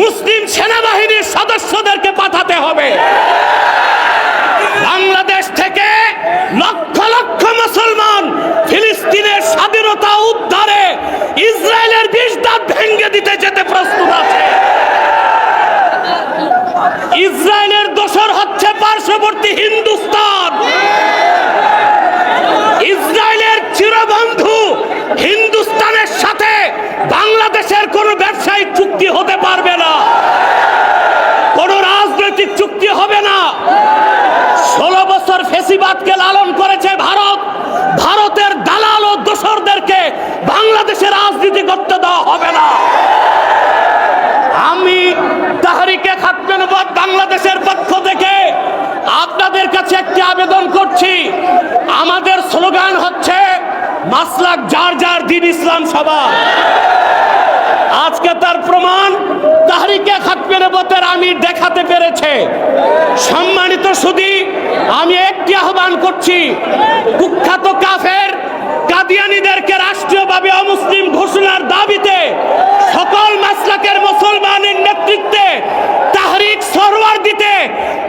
মুসলিম সেনাবাহিনীর সদস্যদেরকে পাঠাতে হবে। বাংলাদেশ থেকে লক্ষ লক্ষ মুসলমান ফিলিস্তিনের স্বাধীনতা উদ্ধারে বাংলাদেশের কোনো ব্যবসায়িক চুক্তি হতে পারবে না। কোনো রাজনৈতিক চুক্তি হবে না। ষোলো বছর ফেসিবাদকে লালন করেছে ভারত। ভারতের দালাল ও দোসরদেরকে বাংলাদেশে রাজনীতি করতে দেওয়া হবে না। আমি তাহারিকে খাতমেন বাংলাদেশের পক্ষ থেকে আপনাদের কাছে একটি আবেদন করছি। আমাদের স্লোগান হচ্ছে, মাসলাক যার যার দিন ইসলাম সভা আজকে তার প্রমাণ, তাহারিকে খাতমে নবতের আমি দেখাতে পেরেছে। সম্মানিত সুদী, আমি একটি আহ্বান করছি, কুখ্যাত কাফের কাদিয়ানিদেরকে রাষ্ট্রীয়ভাবে অমুসলিম ঘোষণার দাবিতে সকল মাসলাকের মুসলমানের নেতৃত্বে তাহরিক সরওয়ার দিতে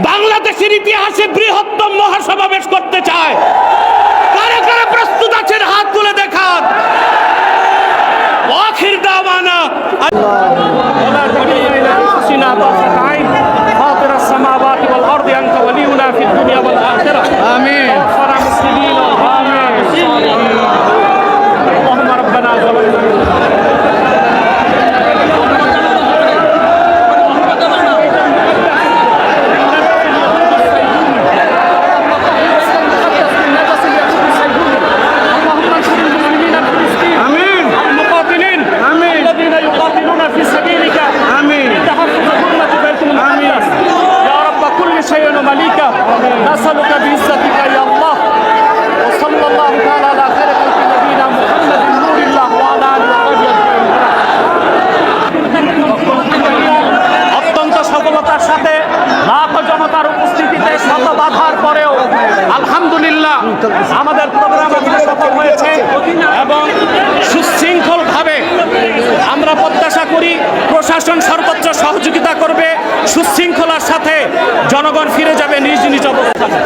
বাংলাদেশের ইতিহাসে বৃহত্তম মহাসমাবেশ করতে চায়। কারা কারা প্রস্তুত আছেন হাত তুলে দেখান সফলতার সাথে লাখ জনতার উপস্থিতিতে শত বাধার পরেও আলহামদুলিল্লাহ আমাদের প্রোগ্রাম আজকে সফল হয়েছে এবং সুশৃঙ্খলভাবে আমরা প্রত্যাশা করি প্রশাসন সর্বোচ্চ সহযোগিতা করবে, সুশৃঙ্খলার সাথে জনগণ ফিরে যাবে নিজ নিজ অবস্থানে।